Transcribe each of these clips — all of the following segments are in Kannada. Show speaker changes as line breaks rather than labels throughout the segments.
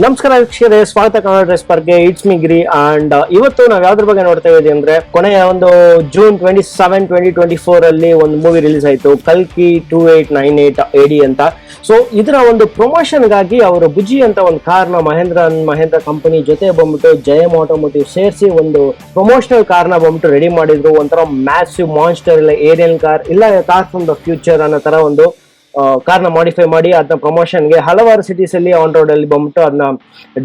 ನಮಸ್ಕಾರ ವೀಕ್ಷಕರೇ, ಸ್ವಾಗತ Kannada dress it's me Giri and ಇವತ್ತು ನಾವು ಯಾವ್ದ್ರ ಬಗ್ಗೆ ನೋಡ್ತಾ ಇದ್ದೀವಿ ಅಂದ್ರೆ, ಕೊನೆಯ ಒಂದು June twenty seven twenty twenty four ಅಲ್ಲಿ ಒಂದು ಮೂವಿ ರಿಲೀಸ್ ಆಯ್ತು, ಕಲ್ಕಿ ಟೂ ಏಟ್ ನೈನ್ ಏಟ್ ಎಡಿ ಅಂತ. ಸೊ ಇದರ ಒಂದು ಪ್ರಮೋಷನ್ಗಾಗಿ ಅವರು ಬುಜಿ ಅಂತ ಒಂದು ಕಾರ್ನ ಮಹೇಂದ್ರ ಮಹೇಂದ್ರ ಕಂಪನಿ ಜೊತೆ ಬಂದ್ಬಿಟ್ಟು ಜಯಮ್ ಆಟೋಮೋಟಿವ್ ಸೇರಿಸಿ ಒಂದು ಪ್ರಮೋಷನಲ್ ಕಾರ್ನ ಬಂದ್ಬಿಟ್ಟು ರೆಡಿ ಮಾಡಿದ್ರು. ಒಂಥರ ಮ್ಯಾಸಿವ್ ಮಾನ್ಸ್ಟರ್ ಇಲ್ಲ ಏರಿಯನ್ ಕಾರ್ ಇಲ್ಲ ಕಾರ್ ಫ್ರಮ್ ದ ಫ್ಯೂಚರ್ ಅನ್ನೋ ತರ ಒಂದು ಕಾರ್ನ ಮಾಡಿಫೈ ಮಾಡಿ ಅದನ್ನ ಪ್ರಮೋಷನ್ಗೆ ಹಲವಾರು ಸಿಟೀಸ್ ಅಲ್ಲಿ ಆನ್ ರೋಡ್ ಅಲ್ಲಿ ಬಂದ್ಬಿಟ್ಟು ಅದನ್ನ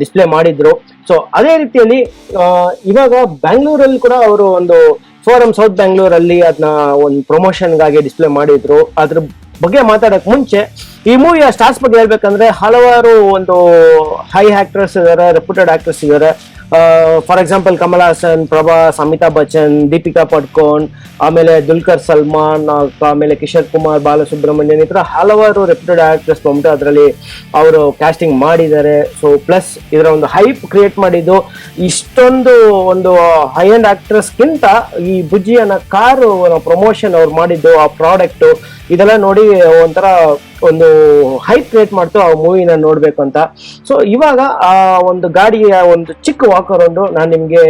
ಡಿಸ್ಪ್ಲೇ ಮಾಡಿದ್ರು. ಸೊ ಅದೇ ರೀತಿಯಲ್ಲಿ ಇವಾಗ ಬ್ಯಾಂಗ್ಳೂರಲ್ಲಿ ಕೂಡ ಅವರು ಒಂದು ಫೋರಂ ಸೌತ್ ಬ್ಯಾಂಗ್ಳೂರಲ್ಲಿ ಅದನ್ನ ಒಂದು ಪ್ರಮೋಷನ್ಗಾಗಿ ಡಿಸ್ಪ್ಲೇ ಮಾಡಿದ್ರು. ಅದ್ರ ಬಗ್ಗೆ ಮಾತಾಡಕ್ ಮುಂಚೆ, ಈ ಮೂವಿಯ ಸ್ಟಾರ್ಸ್ ಬಗ್ಗೆ ಹೇಳ್ಬೇಕಂದ್ರೆ ಹಲವಾರು ಒಂದು ಹೈ ಆಕ್ಟರ್ಸ್ ಇದಾರೆ ರೆಪ್ಯೂಟೆಡ್ ಆಕ್ಟರ್ಸ್ ಇದಾರೆ. ಫಾರ್ ಎಕ್ಸಾಂಪಲ್ ಕಮಲ್ ಹಾಸನ್ ಪ್ರಭಾಸ್ ಅಮಿತಾಬ್ ಬಚ್ಚನ್ ದೀಪಿಕಾ ಪಡ್ಕೋನ್ ಆಮೇಲೆ ದುಲ್ಕರ್ ಸಲ್ಮಾನ್ ಆಮೇಲೆ ಕಿಶೋರ್ ಕುಮಾರ್ ಬಾಲಸುಬ್ರಹ್ಮಣ್ಯನ್ ಈ ತರ ಹಲವಾರು ರೆಪ್ಯೂಟೆಡ್ ಆಕ್ಟರ್ಸ್ ಬಂದ್ಬಿಟ್ಟು ಅದರಲ್ಲಿ ಅವರು ಕ್ಯಾಸ್ಟಿಂಗ್ ಮಾಡಿದ್ದಾರೆ. ಸೊ ಪ್ಲಸ್ ಇದರ ಒಂದು ಹೈಪ್ ಕ್ರಿಯೇಟ್ ಮಾಡಿದ್ದು ಇಷ್ಟೊಂದು ಒಂದು ಹೈ ಅಂಡ್ ಆಕ್ಟ್ರೆಸ್ಗಿಂತ ಈ ಬುಜ್ಜಿ ಅನ್ನೋ ಕಾರು ಪ್ರಮೋಷನ್ ಅವ್ರು ಮಾಡಿದ್ದು, ಆ ಪ್ರಾಡಕ್ಟ್ ಇದೆಲ್ಲ ನೋಡಿ ಒಂಥರ ಒಂದು ಹೈಪ್ ಕ್ರಿಯೇಟ್ ಮಾಡ್ತು ಆ ಮೂವಿನ ನೋಡ್ಬೇಕು ಅಂತ. ಸೊ ಇವಾಗ ಆ ಒಂದು ಗಾಡಿಯ ಒಂದು ಚಿಕ್ಕ ವಾಕರ್ ಒಂದು ನಾನು ನಿಮ್ಗೆ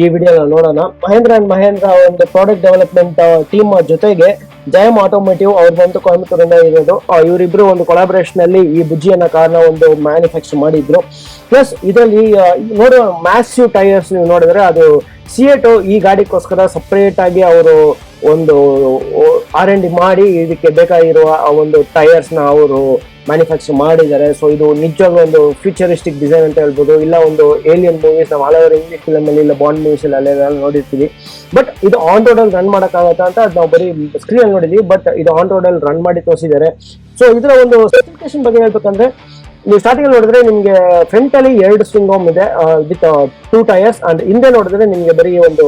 ಈ ವಿಡಿಯೋ ನೋಡೋಣ. ಮಹೇಂದ್ರ ಅಂಡ್ ಮಹೇಂದ್ರ ಒಂದು ಪ್ರಾಡಕ್ಟ್ ಡೆವಲಪ್ಮೆಂಟ್ ಟೀಮ್ ಜೊತೆಗೆ ಜಯಂ ಆಟೋಮೇಟಿವ್ ಅವ್ರು ಬಂದು ಕೊಯಂಬತ್ತೂರಿಂದ ಇರೋದು. ಇವರಿಬ್ರು ಒಂದು ಕೊಲಾಬರೇಷನ್ ಅಲ್ಲಿ ಈ ಬುಜ್ಜಿ ಅನ್ನೋ ಕಾರ್ನ ಒಂದು ಮ್ಯಾನುಫ್ಯಾಕ್ಚರ್ ಮಾಡಿದ್ರು. ಪ್ಲಸ್ ಇದರಲ್ಲಿ ನೋಡೋ ಮ್ಯಾಸಿವ್ ಟೈರ್ಸ್ ನೀವು ನೋಡಿದ್ರೆ ಅದು ಸಿಯೇಟು ಈ ಗಾಡಿಗೋಸ್ಕರ ಸಪ್ರೇಟ್ ಆಗಿ ಅವರು ಒಂದು ಆರ್ ಎನ್ ಡಿ ಮಾಡಿ ಇದಕ್ಕೆ ಬೇಕಾಗಿರುವ ಆ ಒಂದು ಟೈರ್ಸ್ನ ಅವರು ಮ್ಯಾನುಫ್ಯಾಕ್ಚರ್ ಮಾಡಿದ್ದಾರೆ. ಸೊ ಇದು ನಿಜವಾಗ್ಲೂ ಒಂದು ಫ್ಯೂಚರಿಸ್ಟಿಕ್ ಡಿಸೈನ್ ಅಂತ ಹೇಳ್ಬೋದು. ಇಲ್ಲ ಒಂದು ಏಲಿಯನ್ ಮೂವೀಸ್ ನಾವು ಹಲವಾರು ಇಂಗ್ಲೀಷ್ ಫಿಲಮ್ ಅಲ್ಲಿ ಇಲ್ಲ ಬಾಂಡ್ ಮೂವೀಸ್ ಅಲ್ಲಿ ಅಲ್ಲೆಲ್ಲ ನೋಡಿರ್ತೀವಿ. ಬಟ್ ಇದು ಆನ್ ರೋಡ್ ಅಲ್ಲಿ ರನ್ ಮಾಡೋಕ್ಕಾಗತ್ತಾ ಅಂತ ಅದು ನಾವು ಬರೀ ಸ್ಕ್ರೀನ್ ಅಲ್ಲಿ ನೋಡಿದ್ವಿ. ಬಟ್ ಇದು ಆನ್ ರೋಡ್ ಅಲ್ಲಿ ರನ್ ಮಾಡಿ ತೋರಿಸಿದ್ದಾರೆ. ಸೊ ಇದರ ಒಂದು ಸ್ಪೆಸಿಫಿಕೇಶನ್ ಬಗ್ಗೆ ಹೇಳ್ಬೇಕಂದ್ರೆ, ನೀವು ಸ್ಟಾರ್ಟಿಂಗ್ ನೋಡಿದ್ರೆ ನಿಮಗೆ ಫ್ರಂಟ್ ಅಲ್ಲಿ ಎರಡು ಸ್ವಿಂಗ್ ಹೋಮ್ ಇದೆ ವಿತ್ ಟೂ ಟೈರ್ಸ್ ಅಂಡ್ ಹಿಂದೆ ನೋಡಿದ್ರೆ ನಿಮಗೆ ಬರೀ ಒಂದು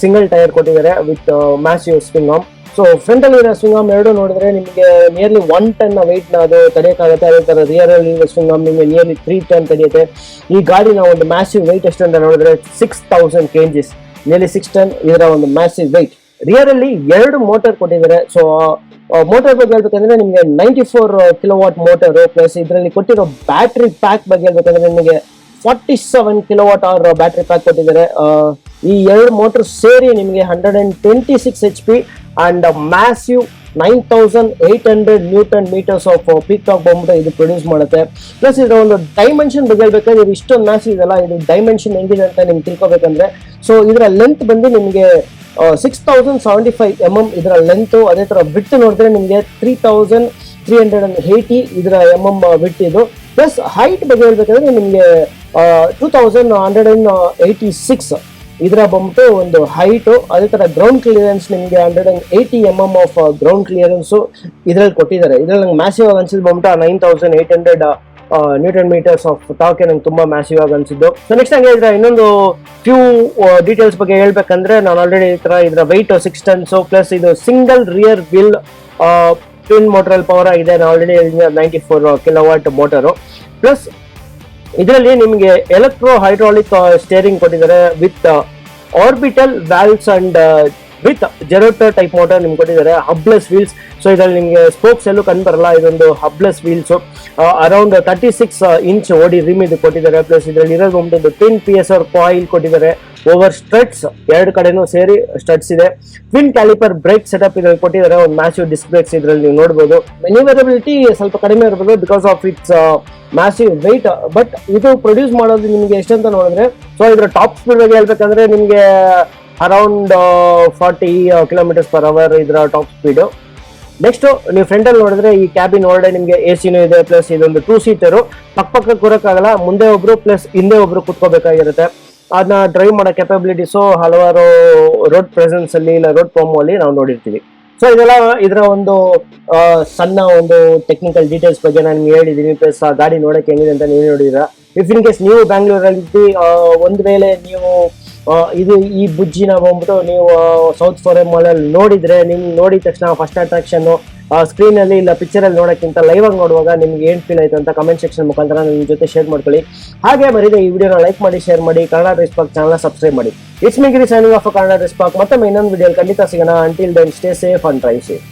ಸಿಂಗಲ್ ಟೈರ್ ಕೊಟ್ಟಿದ್ದಾರೆ with massive swing arm so front ಅಲ್ಲಿ ಇರೋ ಸ್ವಿಂಗ್ ಆಮ್ ಎರಡು ನೋಡಿದ್ರೆ ನಿಮಗೆ ನಿಯರ್ಲಿ ಒನ್ ಟನ್ ವೆಯ್ಟ್ನ ಅದು ತಡೆಯೋಕ್ಕಾಗುತ್ತೆ ಅದೇ ತರ ರಿಯರ್ ಅಲ್ಲಿ ಸ್ವಿಂಗ್ ಆಮ್ ನಿಮಗೆ ನಿಯರ್ಲಿ ತ್ರೀ ಟನ್ ತಡೆಯುತ್ತೆ ಈ ಗಾಡಿನ ಒಂದು ಮ್ಯಾಸಿವ್ weight ಎಷ್ಟು ಅಂತ ನೋಡಿದ್ರೆ six thousand kgs nearly six ton ಇದರ ಒಂದು ಮ್ಯಾಸಿವ್ weight. ರಿಯರ್ ಅಲ್ಲಿ ಎರಡು ಮೋಟರ್ ಕೊಟ್ಟಿದ್ದಾರೆ. ಸೊ ಮೋಟರ್ ಬಗ್ಗೆ ಹೇಳ್ಬೇಕಂದ್ರೆ ನಿಮಗೆ ninety four kilowatt motor plus ಇದರಲ್ಲಿ ಕೊಟ್ಟಿರೋ ಬ್ಯಾಟ್ರಿ ಪ್ಯಾಕ್ ಬಗ್ಗೆ ಹೇಳ್ಬೇಕಂದ್ರೆ ನಿಮಗೆ forty seven kilowatt hour battery pack ಕೊಟ್ಟಿದ್ದಾರೆ ಈ ಎರಡು ಮೋಟರ್ ಸೇರಿ ನಿಮಗೆ hundred and twenty six H P and massive nine thousand eight hundred newton metres of peak of ಬಂದ್ಬಿಟ್ಟು ಇದು ಪ್ರೊಡ್ಯೂಸ್ ಮಾಡುತ್ತೆ. ಪ್ಲಸ್ ಇದರ ಒಂದು ಡೈಮೆನ್ಷನ್ ಬಗ್ಗೆ ಹೇಳ್ಬೇಕಾದ್ರೆ ಇಷ್ಟೊಂದು ಮ್ಯಾಸ್ ಇದೆಲ್ಲ, ಇದು ಡೈಮೆನ್ಷನ್ ಹೆಂಗಿದೆ ಅಂತ ನಿಮ್ಗೆ ತಿಳ್ಕೊಬೇಕಂದ್ರೆ ಸೊ ಇದರ ಲೆಂತ್ ಬಂದು ನಿಮಗೆ six thousand seventy five M M ಇದರ ಲೆಂತು ಅದೇ ತರ ಬಿಟ್ಟು ನೋಡಿದ್ರೆ ನಿಮಗೆ three thousand three hundred and eighty ಇದರ ಎಂ ಎಂ ಬಿಟ್ಟು ಇದು. ಪ್ಲಸ್ ಹೈಟ್ ಬಗ್ಗೆ ಹೇಳ್ಬೇಕಂದ್ರೆ ನಿಮಗೆ two thousand hundred and eighty six ಇದರ ಬಂದ್ಬಿಟ್ಟು ಒಂದು ಹೈಟು ಅದೇ ಥರ ಗ್ರೌಂಡ್ ಕ್ಲಿಯರೆನ್ಸ್ ನಿಮಗೆ hundred and eighty M M of ground clearance ಇದರಲ್ಲಿ ಕೊಟ್ಟಿದ್ದಾರೆ. ಇದರಲ್ಲಿ ನಂಗೆ ಮ್ಯಾಸಿವ್ ಆಗಿ ಅನ್ಸಿದ್ದು ಬಂದ್ಬಿಟ್ಟು nine thousand eight hundred newton metres of torque ನಂಗೆ ತುಂಬ ಮ್ಯಾಸಿವ್ ಆಗಿ ಅನ್ಸಿದ್ದು. ಸೊ ನೆಕ್ಸ್ಟ್ ಹಂಗೆ ಇನ್ನೊಂದು ಫ್ಯೂ ಡೀಟೇಲ್ಸ್ ಬಗ್ಗೆ ಹೇಳ್ಬೇಕಂದ್ರೆ ನಾನು ಆಲ್ರೆಡಿ ಈ ಥರ ಇದರ weight ಸಿಕ್ಸ್ ಟನ್ಸ್ ಪ್ಲಸ್ ಇದು ಸಿಂಗಲ್ ರಿಯರ್ ವಿಲ್ ಟ್ವಿನ್ ಮೋಟರಲ್ ಪವರ್ ಆಗಿದೆ. ನಾನು already ninety four kilowatt motor plus ಇದರಲ್ಲಿ ನಿಮಗೆ ಎಲೆಕ್ಟ್ರೋ ಹೈಡ್ರಾಲಿಕ್ ಸ್ಟೇರಿಂಗ್ ಕೊಟ್ಟಿದ್ದಾರೆ with orbital valves and with gerotor type motor ನಿಮ್ಗೆ ಕೊಟ್ಟಿದ್ದಾರೆ ಹಬ್ಲೆಸ್ ವೀಲ್ಸ್ ಸೊ ಇದರಲ್ಲಿ ನಿಮಗೆ ಸ್ಪೋಕ್ಸ್ ಎಲ್ಲೂ ಕಂಡು ಬರಲ್ಲ, ಇದೊಂದು hubless wheels around thirty six inch OD rim ಇದು ಕೊಟ್ಟಿದ್ದಾರೆ. ಪ್ಲಸ್ ಇದರಲ್ಲಿ ಇರೋದು ಒಂದು ten P S R coil ಕೊಟ್ಟಿದ್ದಾರೆ. ಓವರ್ ಸ್ಟ್ರಟ್ಸ್ ಎರಡು ಕಡೆನೂ ಸೇರಿ ಸ್ಟಡ್ಸ್ ಇದೆ. ಟ್ವಿನ್ ಕ್ಯಾಲಿಪರ್ ಬ್ರೇಕ್ ಸೆಟಪ್ ಇದರಲ್ಲಿ ಕೊಟ್ಟಿದ್ದಾರೆ. ಒಂದು ಮ್ಯಾಸಿವ್ ಡಿಸ್ಕ್ ಬ್ರೇಕ್ಸ್ ಇದರಲ್ಲಿ ನೀವು ನೋಡಬಹುದು ಮೆನ್ಯೂವರಬಿಲಿಟಿ ಸ್ವಲ್ಪ ಕಡಿಮೆ ಇರ್ಬೋದು because of it's massive weight but ಇದು ಪ್ರೊಡ್ಯೂಸ್ ಮಾಡೋದು ನಿಮಗೆ ಎಷ್ಟಂತ ನೋಡಿದ್ರೆ ಸೊ ಇದರ ಟಾಪ್ ಸ್ಪೀಡ್ ಬಗ್ಗೆ ಹೇಳ್ಬೇಕಂದ್ರೆ ನಿಮಗೆ around forty kilometres per hour ಇದರ ಟಾಪ್ ಸ್ಪೀಡು ನೆಕ್ಸ್ಟ್ ನೀವು ಫ್ರಂಟಲ್ಲಿ ನೋಡಿದ್ರೆ ಈ ಕ್ಯಾಬಿನ್ ಒಳಗಡೆ ನಿಮಗೆ ಎ ಸಿನೂ ಇದೆ ಪ್ಲಸ್ ಇದೊಂದು ಟೂ ಸೀಟರು ಪಕ್ಕ ಪಕ್ಕ ಕೂರಕ್ಕಾಗಲ್ಲ, ಮುಂದೆ ಒಬ್ರು ಪ್ಲಸ್ ಹಿಂದೆ ಒಬ್ರು ಕುತ್ಕೋಬೇಕಾಗಿರುತ್ತೆ. ಅದನ್ನ ಡ್ರೈವ್ ಮಾಡೋ ಕೆಪಬಿಲಿಟೀಸು ಹಲವಾರು ರೋಡ್ ಪ್ರೆಸೆನ್ಸ್ ಅಲ್ಲಿ ಇಲ್ಲ ರೋಡ್ ಅಲ್ಲಿ ನಾವು ನೋಡಿರ್ತೀವಿ. ಸೊ ಇದೆಲ್ಲ ಇದರ ಒಂದು ಸಣ್ಣ ಒಂದು ಟೆಕ್ನಿಕಲ್ ಡೀಟೇಲ್ಸ್ ಬಗ್ಗೆ ನಾನು ನಿಮ್ಗೆ ಹೇಳಿದ್ದೀನಿ ಪ್ಲಸ್ ಆ ಗಾಡಿ ನೋಡಕ್ಕೆ ಹೆಂಗಿದೆ ಅಂತ ನೀವು ನೋಡಿದ್ರ ಇಫ್ ಇನ್ ಕೇಸ್ ನೀವು ಬ್ಯಾಂಗ್ಳೂರಲ್ಲಿ ಒಂದು ವೇಳೆ ನೀವು ಇದು ಈ ಬುಜ್ಜಿನ ಬಂದ್ಬಿಟ್ಟು ನೀವು ಸೌತ್ ಫಾರಮ್ ಮಾಲಲ್ಲಿ ನೋಡಿದರೆ ನಿಮ್ಗೆ ನೋಡಿದ ತಕ್ಷಣ ಫಸ್ಟ್ ಅಟ್ರಾಕ್ಷನ್ನು ಸ್ಕ್ರೀನಲ್ಲಿ ಇಲ್ಲ ಪಿಕ್ಚರಲ್ಲಿ ನೋಡೋಕ್ಕಿಂತ ಲೈವ್ ಆಗಿ ನೋಡುವಾಗ ನಿಮ್ಗೆ ಏನು ಫೀಲ್ ಆಯಿತು ಅಂತ ಕಮೆಂಟ್ ಸೆಕ್ಷನ್ ಮುಖಾಂತರ ನಿಮ್ಮ ಜೊತೆ ಶೇರ್ ಮಾಡ್ಕೊಳ್ಳಿ. ಹಾಗೆ ಬರೀದೆ ಈ ವಿಡಿಯೋನ ಲೈಕ್ ಮಾಡಿ ಶೇರ್ ಮಾಡಿ ಕನ್ನಡ ಡ್ರೆಸ್ ಪಾಕ್ ಚಾನಲ್ ಸಬ್ಸ್ಕ್ರೈಬ್ ಮಾಡಿ. ಇಟ್ಸ್ ಮಿಗಿರಿ ಸೈನಿಂಗ್ ಆಫ್ ಕನ್ನಡ ಡ್ರೆಸ್ ಪಾಕ್ ಮತ್ತೊಮ್ಮೆ ಇನ್ನೊಂದು ವಿಡಿಯೋ ಖಂಡಿತ ಸಿಗೋಣ. Until then stay safe and try safe